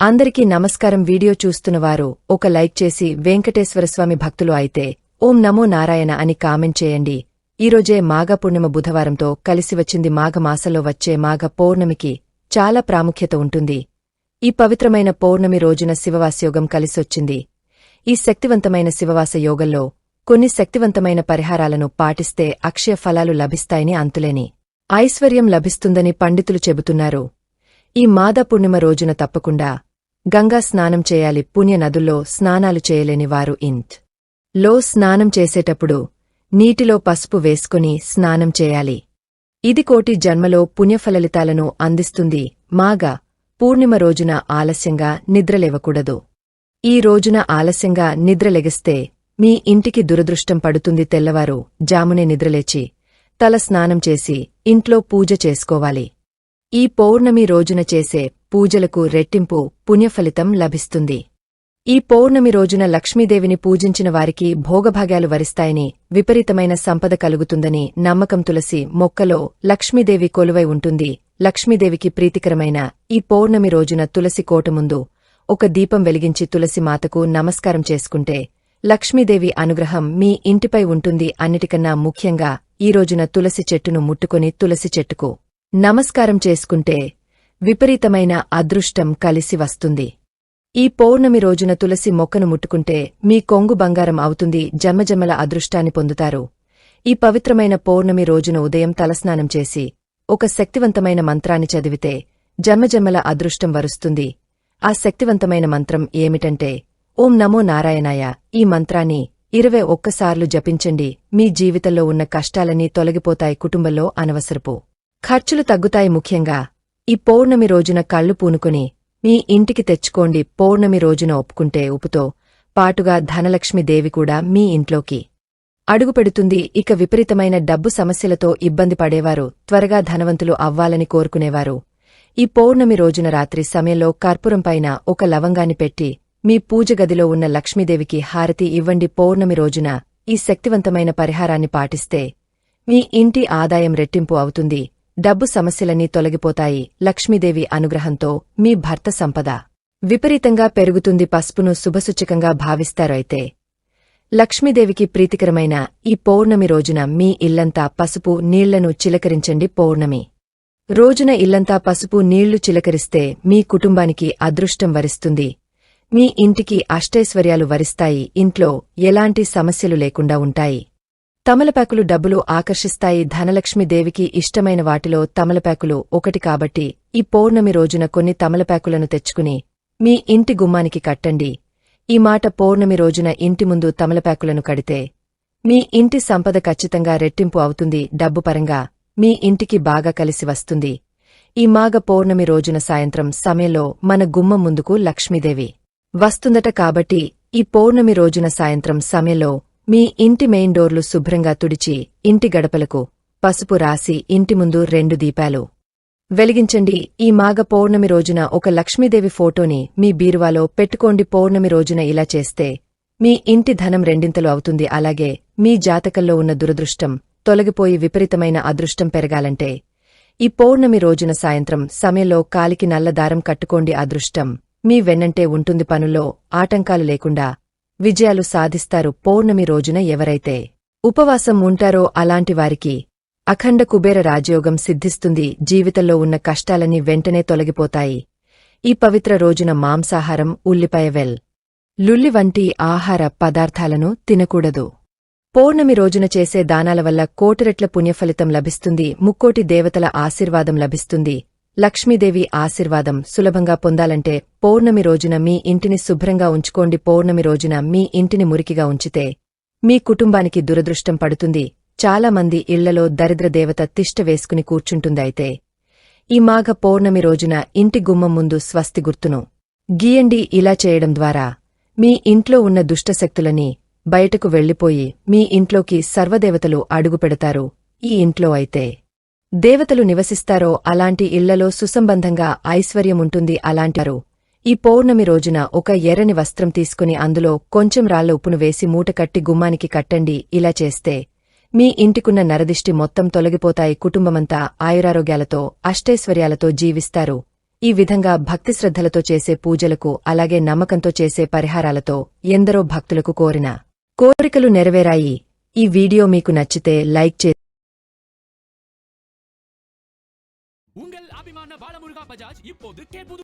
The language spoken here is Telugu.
అందరికీ నమస్కారం. వీడియో చూస్తున్నవారు ఒక లైక్ చేసి వెంకటేశ్వరస్వామి భక్తులు అయితే ఓం నమో నారాయణ అని కామెంట్ చేయండి. ఈరోజే మాఘ పూర్ణిమ బుధవారంతో కలిసి వచ్చింది వచ్చే మాఘ పౌర్ణమికి చాలా ప్రాముఖ్యత ఉంటుంది. ఈ పవిత్రమైన పౌర్ణమి రోజున శివవాసయోగం కలిసొచ్చింది ఈ శక్తివంతమైన శివవాస యోగంలో కొన్ని శక్తివంతమైన పరిహారాలను పాటిస్తే అక్షయ ఫలాలు లభిస్తాయని అంతులేని ఐశ్వర్యం లభిస్తుందని పండితులు చెబుతున్నారు. ఈ మాద పూర్ణిమ రోజున తప్పకుండా గంగా స్నానం చేయాలి. పుణ్య నదుల్లో స్నానాలు చేయలేని వారు ఇంట్. లో స్నానం చేసేటప్పుడు నీటిలో పసుపు వేసుకుని స్నానం చేయాలి. ఇది కోటి జన్మలో పుణ్యఫలలితాలను అందిస్తుంది. మాగా పూర్ణిమ రోజున ఆలస్యంగా నిద్రలేవకూడదు. ఈ రోజున ఆలస్యంగా నిద్రలెగిస్తే మీ ఇంటికి దురదృష్టం పడుతుంది తెల్లవారు. జామునే నిద్రలేచి తల స్నానం చేసి ఇంట్లో పూజ చేసుకోవాలి. ఈ పౌర్ణమి రోజున చేసే పూజలకు రెట్టింపు పుణ్యఫలితం లభిస్తుంది. ఈ పౌర్ణమి రోజున లక్ష్మీదేవిని పూజించిన వారికి భోగభాగ్యాలు వరిస్తాయని విపరీతమైన సంపద కలుగుతుందని నమ్మకం తులసి మొక్కలో లక్ష్మీదేవి కొలువై ఉంటుంది. లక్ష్మీదేవికి ప్రీతికరమైన ఈ పౌర్ణమి రోజున తులసి కోట ముందు ఒక దీపం వెలిగించి తులసి మాతకు నమస్కారం చేసుకుంటే లక్ష్మీదేవి అనుగ్రహం మీ ఇంటిపై ఉంటుంది అన్నిటికన్నా ముఖ్యంగా ఈ రోజున తులసి చెట్టును ముట్టుకొని తులసి చెట్టుకు నమస్కారం చేసుకుంటే విపరీతమైన అదృష్టం కలిసి వస్తుంది. ఈ పౌర్ణమి రోజున తులసి మొక్కను ముట్టుకుంటే మీ కొంగు బంగారం అవుతుంది జన్మజన్మల అదృష్టాన్ని పొందుతారు. ఈ పవిత్రమైన పౌర్ణమి రోజున ఉదయం తలస్నానం చేసి ఒక శక్తివంతమైన మంత్రాన్ని చదివితే జన్మజన్మల అదృష్టం వరుస్తుంది. ఆ శక్తివంతమైన మంత్రం ఏమిటంటే ఓం నమో నారాయణాయ ఈ మంత్రాన్ని ఇరవై ఒక్కసార్లు జపించండి. మీ జీవితంలో ఉన్న కష్టాలన్నీ తొలగిపోతాయి కుటుంబంలో అనవసరపు ఖర్చులు తగ్గుతాయి ముఖ్యంగా. ఈ పౌర్ణమి రోజున కళ్ళు పూనుకుని మీ ఇంటికి తెచ్చుకోండి పౌర్ణమి రోజున ఒప్పుకుంటే ఉపుతో పాటుగా ధనలక్ష్మీదేవి కూడా మీ ఇంట్లోకి. అడుగుపెడుతుంది ఇక విపరీతమైన డబ్బు సమస్యలతో ఇబ్బంది పడేవారు త్వరగా ధనవంతులు అవ్వాలని కోరుకునేవారు. ఈ పౌర్ణమి రోజున రాత్రి సమయంలో కర్పూరం పైన ఒక లవంగాన్ని పెట్టి మీ పూజ గదిలో ఉన్న లక్ష్మీదేవికి హారతి ఇవ్వండి పౌర్ణమి రోజున. ఈ శక్తివంతమైన పరిహారాన్ని పాటిస్తే మీ ఇంటి ఆదాయం రెట్టింపు అవుతుంది. డబ్బు సమస్యలన్నీ తొలగిపోతాయి. లక్ష్మీదేవి అనుగ్రహంతో మీ భర్త సంపద విపరీతంగా పెరుగుతుంది పసుపును శుభసూచకంగా భావిస్తారైతే లక్ష్మీదేవికి ప్రీతికరమైన ఈ పౌర్ణమి రోజున మీ ఇల్లంతా పసుపు నీళ్ళను చిలకరించండి పౌర్ణమి. రోజున ఇల్లంతా పసుపు నీళ్ళు చిలకరిస్తే మీ కుటుంబానికి అదృష్టం వరిస్తుంది. మీ ఇంటికి అష్టైశ్వర్యాలు వరిస్తాయి. ఇంట్లో ఎలాంటి సమస్యలు లేకుండా ఉంటాయి. తమలపాకులు డబ్బులు ఆకర్షిస్తాయి ధనలక్ష్మీదేవికి ఇష్టమైన వాటిలో తమలపాకులు ఒకటి కాబట్టి ఈ పౌర్ణమి రోజున కొన్ని తమలపాకులను తెచ్చుకుని మీ ఇంటి గుమ్మానికి కట్టండి. ఈ మాట పౌర్ణమి రోజున ఇంటి ముందు తమలపాకులను కడితే మీ ఇంటి సంపద ఖచ్చితంగా రెట్టింపు అవుతుంది డబ్బు పరంగా మీ ఇంటికి బాగా కలిసి వస్తుంది. ఈ మాగ పౌర్ణమి రోజున సాయంత్రం సమయంలో మన గుమ్మం ముందుకు లక్ష్మీదేవి వస్తుందట కాబట్టి ఈ పౌర్ణమి రోజున సాయంత్రం సమయంలో మీ ఇంటి మెయిన్ డోర్లు శుభ్రంగా తుడిచి ఇంటి గడపలకు పసుపు రాసి ఇంటి ముందు రెండు దీపాలు. వెలిగించండి. ఈ మాగ పౌర్ణమి రోజున ఒక లక్ష్మీదేవి ఫోటోని మీ బీరువాలో పెట్టుకోండి. పౌర్ణమి రోజున ఇలా చేస్తే మీ ఇంటి ధనం రెండింతలు అవుతుంది. అలాగే మీ జాతకంలో ఉన్న దురదృష్టం తొలగిపోయి విపరీతమైన అదృష్టం పెరగాలంటే ఈ పౌర్ణమి రోజున సాయంత్రం సమయంలో కాలికి నల్ల దారం కట్టుకోండి. అదృష్టం మీ వెన్నంటే ఉంటుంది. పనుల్లో ఆటంకాలు లేకుండా విజయాలు సాధిస్తారు పౌర్ణమి రోజున ఎవరైతే ఉపవాసం ఉంటారో అలాంటి వారికి అఖండ కుబేర రాజయోగం సిద్ధిస్తుంది. జీవితంలో ఉన్న కష్టాలన్నీ వెంటనే తొలగిపోతాయి. ఈ పవిత్ర రోజున మాంసాహారం ఉల్లిపాయ వెల్ లుల్లి వంటి ఆహార పదార్థాలను తినకూడదు. పౌర్ణమి రోజున చేసే దానాల వల్ల కోటిరెట్ల పుణ్యఫలితం లభిస్తుంది. ముక్కోటి దేవతల ఆశీర్వాదం లభిస్తుంది. లక్ష్మీదేవి ఆశీర్వాదం సులభంగా పొందాలంటే పౌర్ణమి రోజున మీ ఇంటిని శుభ్రంగా ఉంచుకోండి. పౌర్ణమి రోజున మీ ఇంటిని మురికిగా ఉంచితే మీ కుటుంబానికి దురదృష్టం పడుతుంది. చాలా మంది ఇళ్ళలో దరిద్ర దేవత తిష్ట వేసుకుని కూర్చుంటుందైతే ఈ మాఘ పౌర్ణమి రోజున ఇంటి గుమ్మం ముందు స్వస్తి గుర్తును. గీయండి ఇలా చేయడం ద్వారా మీ ఇంట్లో ఉన్న దుష్టశక్తులని బయటకు వెళ్ళిపోయి మీ ఇంట్లోకి సర్వదేవతలు అడుగుపెడతారు ఈ ఇంట్లో అయితే దేవతలు నివసిస్తారో అలాంటి ఇళ్ళలో సుసంబంధంగా ఐశ్వర్యముంటుంది అలాంటారు. ఈ పౌర్ణమి రోజున ఒక ఎర్రని వస్త్రం తీసుకుని అందులో కొంచెం రాళ్ళ ఉప్పును వేసి మూటకట్టి గుమ్మానికి కట్టండి ఇలా చేస్తే మీ ఇంటికున్న నరదిష్టి మొత్తం తొలగిపోతాయి కుటుంబమంతా ఆయురారోగ్యాలతో అష్టైశ్వర్యాలతో జీవిస్తారు. ఈ విధంగా భక్తి శ్రద్ధలతో చేసే పూజలకు అలాగే నమ్మకంతో చేసే పరిహారాలతో ఎందరో భక్తులకు కోరిన కోరికలు నెరవేరాయి. ఈ వీడియో మీకు నచ్చితే లైక్ చే உங்கள் அபிமான பாலமுருகா பஜாஜ் இப்போது கேட்பது